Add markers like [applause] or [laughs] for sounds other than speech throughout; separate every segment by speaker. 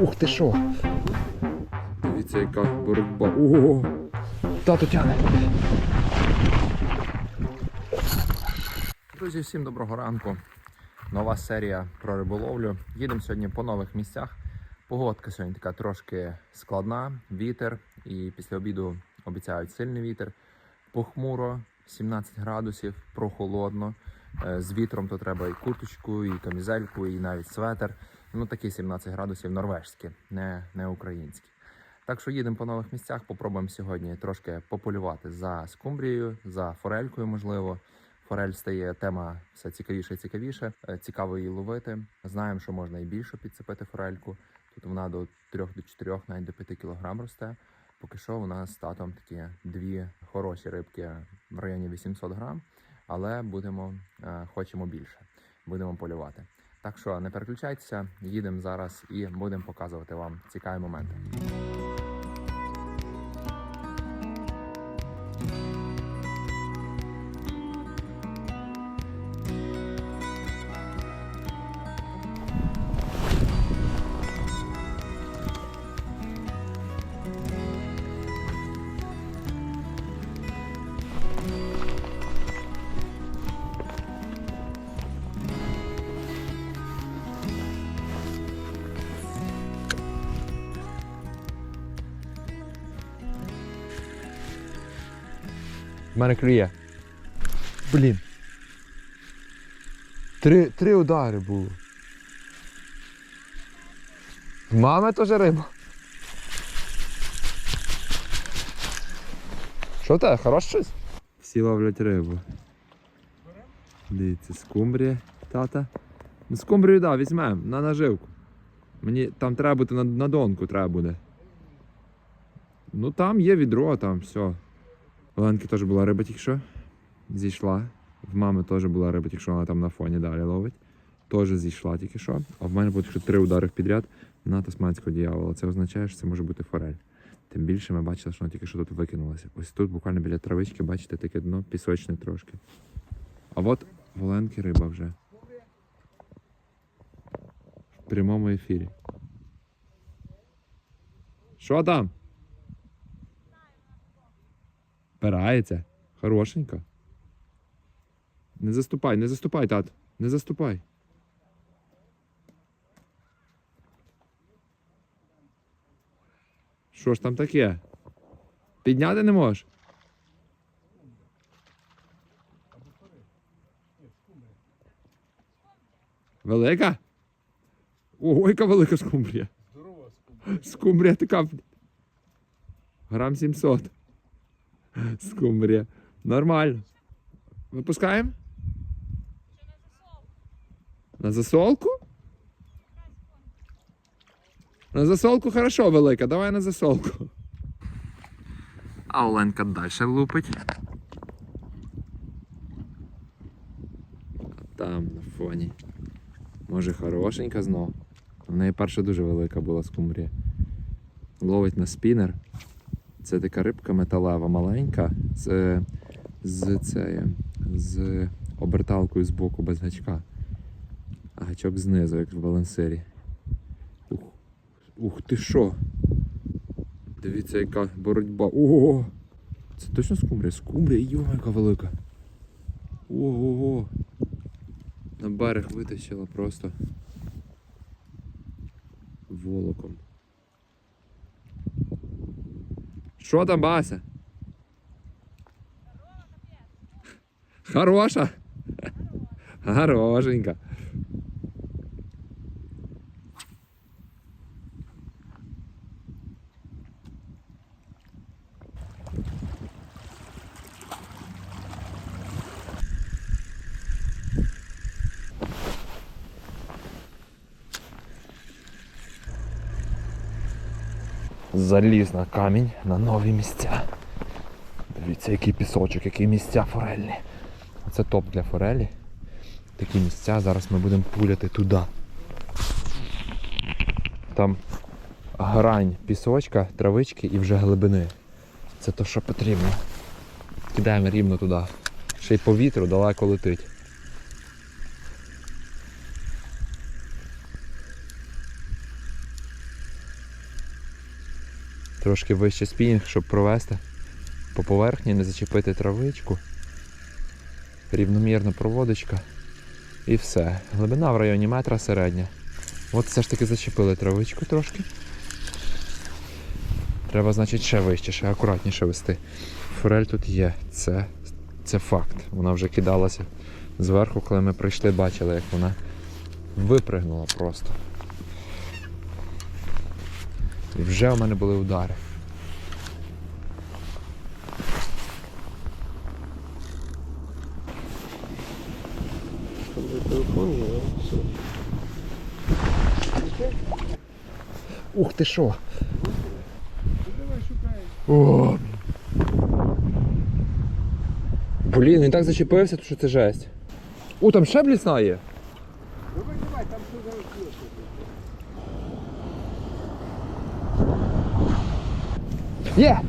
Speaker 1: Ух ти що! Дивіться, яка боротьба. Ого! Тато тяне. Друзі, всім доброго ранку. Нова серія про риболовлю. Їдемо сьогодні по нових місцях. Погодка сьогодні така трошки складна, вітер, і після обіду обіцяють сильний вітер. Похмуро, 17 градусів, прохолодно. Е, З вітром то треба і курточку, і камізельку, і навіть светр. Ну такі 17 градусів норвежські, не, не українські. Так що їдемо по нових місцях. Попробуємо сьогодні трошки пополювати за скумбрією, за форелькою, можливо. Форель стає тема все цікавіше і цікавіше. Е, Цікаво її ловити. Знаємо, що можна і більше підцепити форельку. Тут вона до 3 до 4, навіть до 5 кг росте. Поки що у нас татом такі дві хороші рибки в районі 800 грам, але будемо, е, хочемо більше. Будемо полювати. Так що не переключайтеся, їдемо зараз і будемо показувати вам цікаві моменти. В мене клює. Блін. Три, три удари було. В мами теж риба. Що те, хорош щось? Всі ловлять рибу. Дивіться, скумбрія, тата. Ну, скумбрію, да, візьмемо на наживку. Мені там треба бути на, на донку треба буде. Ну там є відро, там все. У Ленки теж була риба тільки що. Зійшла. В мами теж була риба, тільки що вона там на фоні далі ловить. Теж зійшла тільки що. А в мене буде ще три удари підряд на тасманського діявола. Це означає, що це може бути форель. Тим більше ми бачили, що вона тільки що тут викинулася. Ось тут буквально біля травички, бачите, таке дно пісочне трошки. А от в Оленки риба вже. В прямому ефірі. Що там? Пирається. Хорошенько. Не заступай, не заступай, тат. Не заступай. Що ж там таке? Підняти не можеш? Велика? Ого, яка велика скумбрія.
Speaker 2: Здорова скумбрія.
Speaker 1: Скумбрія така. Грам 700. [laughs] Скумбрія. Нормально. Випускаємо? На засолку? На засолку хорошо велика, давай на засолку. А Оленка далі лупить. Там на фоні. Може хорошенька знов. У неї перша дуже велика була скумбрія. Ловить на спінер. Це така рибка металева маленька з, з, це, з оберталкою з боку без гачка. А гачок знизу, як в балансирі. Ух, ух ти що? Дивіться, яка боротьба. Ого! Це точно скумбрія? Скумбрія, йома, яка велика. Ого-го. На берег витащила просто волоком. Що там, Бася? Хороша? Хорошенька. Заліз на камінь на нові місця. Дивіться, який пісочок, які місця форельні. Це топ для форелі. Такі місця. Зараз ми будемо пуляти туди. Там грань пісочка, травички і вже глибини. Це то, що потрібно. Кидаємо рівно туди. Ще й по вітру далеко летить. Трошки вище спінінг, щоб провести по поверхні, не зачепити травичку. Рівномірна проводочка. І все. Глибина в районі метра середня. От все ж таки зачепили травичку трошки. Треба, значить, ще вище, ще акуратніше вести. Форель тут є, це, це факт. Вона вже кидалася зверху, коли ми прийшли, бачили, як вона випригнула просто. І вже у мене були удари. Ух ти що! О! Блін, він так зачепився, то що це жесть. О, там ще блісна є.
Speaker 2: Давай, давай, там все зараз є.
Speaker 1: Є!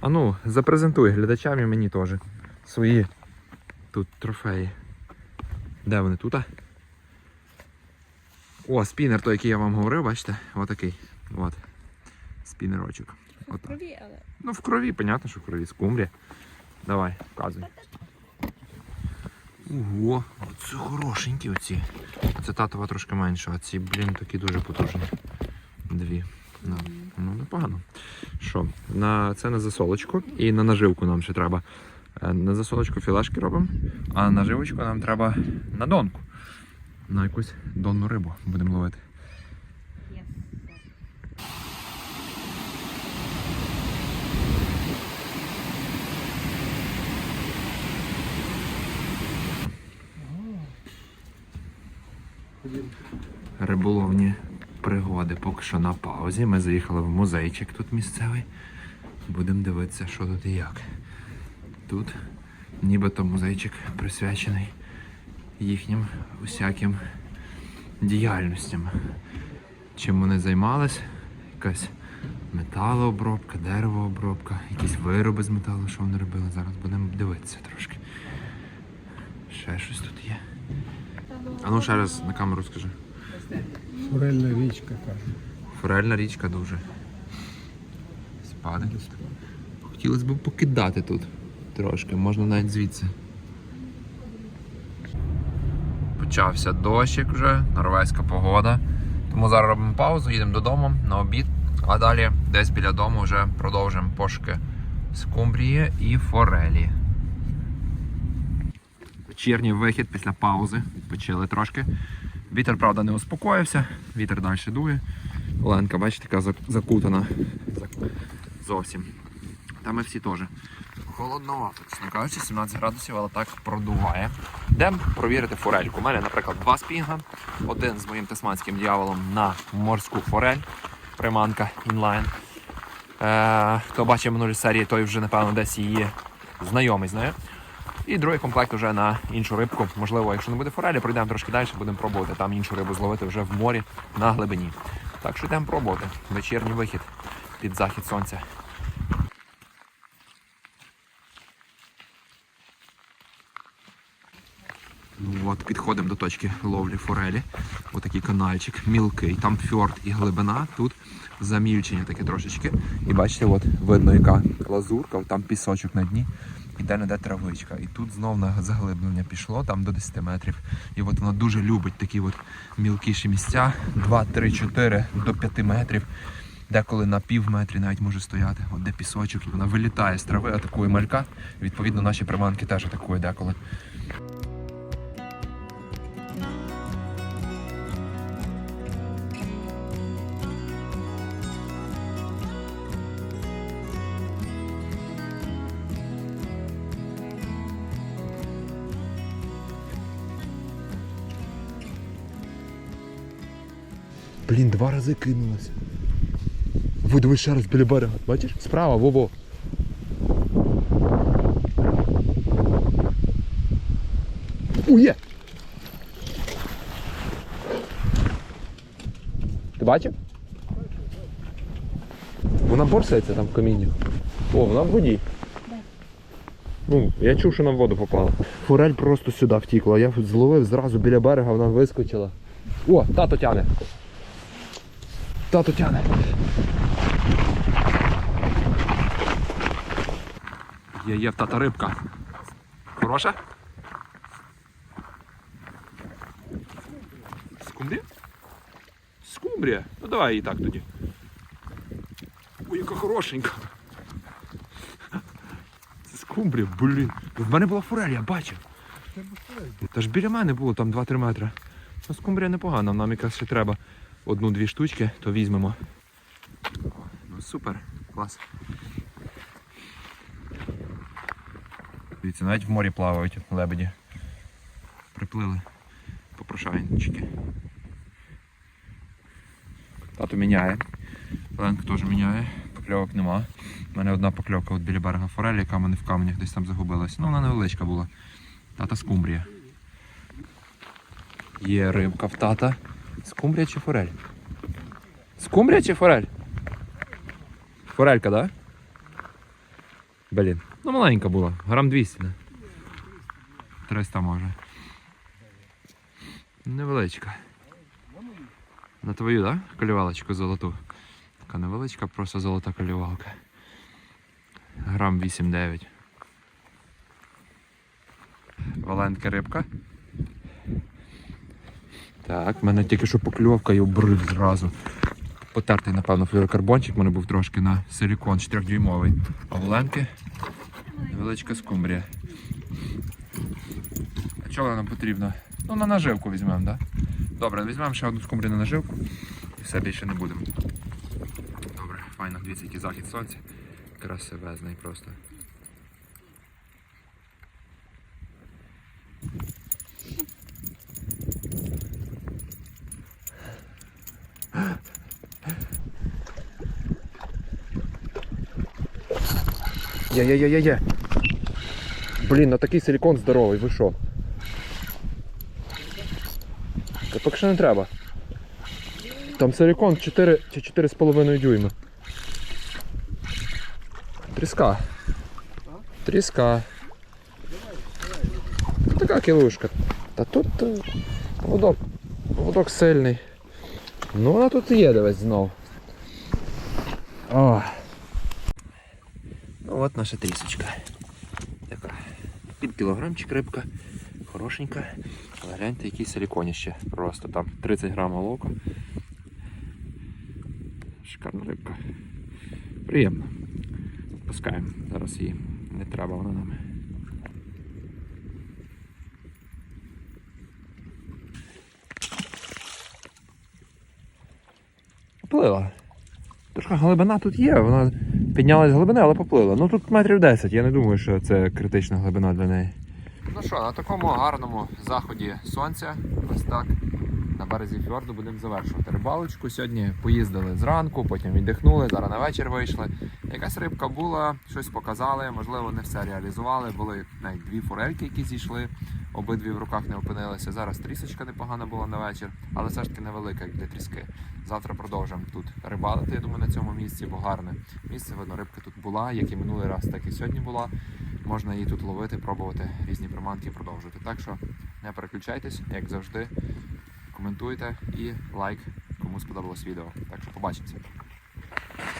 Speaker 1: А ну, запрезентуй глядачам і мені теж свої тут трофеї. Де вони тут? О, спінер той, який я вам говорив, бачите? Отакий. От. Спінерочок.
Speaker 3: В крові, але
Speaker 1: Ну, в крові, понятно, що в крові. Скумбрія. Давай, вказуй. Ого, оце хорошенькі оці. Це татова трошки менше, а ці, блін, такі дуже потужні. Дві. Ну, ну непогано. Що? На, це на засолочку і на наживку нам ще треба. Е, На засолочку філашки робимо, а на наживочку нам треба на донку. На якусь донну рибу будемо ловити.
Speaker 3: є.
Speaker 1: Риболовні пригоди поки що на паузі. Ми заїхали в музейчик тут місцевий. Будемо дивитися, що тут і як. Тут нібито музейчик присвячений їхнім усяким діяльностям. Чим вони займались? Якась металообробка, деревообробка, якісь вироби з металу, що вони робили. Зараз будемо дивитися трошки. Ще щось тут є. А ну ще раз на камеру скажи.
Speaker 2: Форельна річка, каже.
Speaker 1: Форельна річка дуже. Спаде. Хотілося б покидати тут трошки, можна навіть звідси. Почався дощик вже, норвезька погода. Тому зараз робимо паузу, їдемо додому на обід, а далі десь біля дому вже продовжимо пошуки скумбрії і форелі. Вечірній вихід після паузи. Почили трошки. Вітер, правда, не успокоївся, вітер далі дує. Оленка, бачите, така закутана зовсім. Та ми всі теж. Холодновато, чесно кажучи, 17 градусів, але так продуває. Йдемо провірити форельку. У мене, наприклад, два спінга. Один з моїм тасманським дьяволом на морську форель. Приманка інлайн. Е, хто бачив минулі серії, той вже, напевно, десь її знайомий знає. І другий комплект вже на іншу рибку. Можливо, якщо не буде форелі, пройдемо трошки далі, будемо пробувати там іншу рибу зловити вже в морі на глибині. Так що йдемо пробувати. Вечірній вихід під захід сонця. Ну от, підходимо до точки ловлі форелі. Отакий канальчик, мілкий, там фьорд і глибина, тут замільчення таке трошечки. І бачите, от видно, яка лазурка, там пісочок на дні, і де не де травичка. І тут знов на заглиблення пішло, там до 10 метрів. І от вона дуже любить такі от мілкіші місця, 2, 3, 4 до 5 метрів. Деколи на пів метрі навіть може стояти, от де пісочок, і вона вилітає з трави, атакує малька. Відповідно, наші приманки теж атакують деколи. Блін, два рази кинулася. Видиви ще раз біля берега. Бачиш? Справа, во-во. У! Ти бачив? Вона борсається там в камінні. О, вона в воді. Ну, я чув, що вона в воду попала. Форель просто сюди втікла. Я зловив зразу біля берега, вона вискочила. О, тато тяне. Тато тяне. Є, є в тата рибка. Хороша? Скумбрія? Скумбрія? Ну давай її так тоді. Ой, яка хорошенька. Це скумбрія, блін. В мене була форель, я бачив. Та ж біля мене було там 2-3 метри. Ну, скумбрія непогана, нам якраз ще треба одну-дві штучки, то візьмемо. Ну супер, клас. Дивіться, навіть в морі плавають лебеді. Приплили попрошайнички. Тато міняє. Ленк теж міняє. Покльовок нема. У мене одна покльовка от біля берега форелі, яка в мене в каменях десь там загубилась. Ну, вона невеличка була. Тата скумбрія. Є рибка в тата. Скумбрія чи форель? Скумбрія чи форель? Форелька, так? Да? Блін. Ну маленька була. Грам 200, не? 300 може. Невеличка. На твою, так? Да? Колівалочку золоту. Така невеличка, просто золота колівалка. Грам 8-9. Валенка рибка. Так, в мене тільки що покльовка і обрив зразу. Потертий, напевно, флюорокарбончик, в мене був трошки на силікон 4-дюймовий. А Валенки невеличка скумбрія. А чого нам потрібна? Ну, на наживку візьмемо, так? Добре, візьмемо ще одну скумбрію на наживку і все більше не будемо. Добре, файно, дивіться, який захід сонця. Красивезний просто. Є-є-є-є-є. Блін, на такий силікон здоровий, ви що? Та поки що не треба. Там силікон 4 чи 4,5 дюйма. Тріска. Тріска. Та Така кілушка. Та тут е, поводок, поводок сильний. Ну вона тут і є дивись знов. О. Ну от наша трісочка. Така. Під кілограмчик рибка. Хорошенька. Але гляньте, який силіконіще. Просто там 30 грам лока. Шикарна рибка. Приємно. Пускаємо. Зараз її. Не треба вона нам. Поплила. Трошка глибина тут є, вона піднялась глибини, але поплила. Ну тут метрів 10, я не думаю, що це критична глибина для неї. Ну що, на такому гарному заході сонця, ось так, на березі фьорду будемо завершувати рибалочку. Сьогодні поїздили зранку, потім віддихнули, зараз на вечір вийшли. Якась рибка була, щось показали, можливо, не все реалізували. Були навіть дві форельки, які зійшли, обидві в руках не опинилися. Зараз трісочка непогана була на вечір, але все ж таки невелика, як для тріски. Завтра продовжимо тут рибалити, я думаю, на цьому місці, бо гарне місце. Видно, рибка тут була, як і минулий раз, так і сьогодні була. Можна її тут ловити, пробувати різні приманки і продовжувати. Так що не переключайтесь, як завжди. Коментуйте і лайк, кому сподобалось відео. Так що побачимося.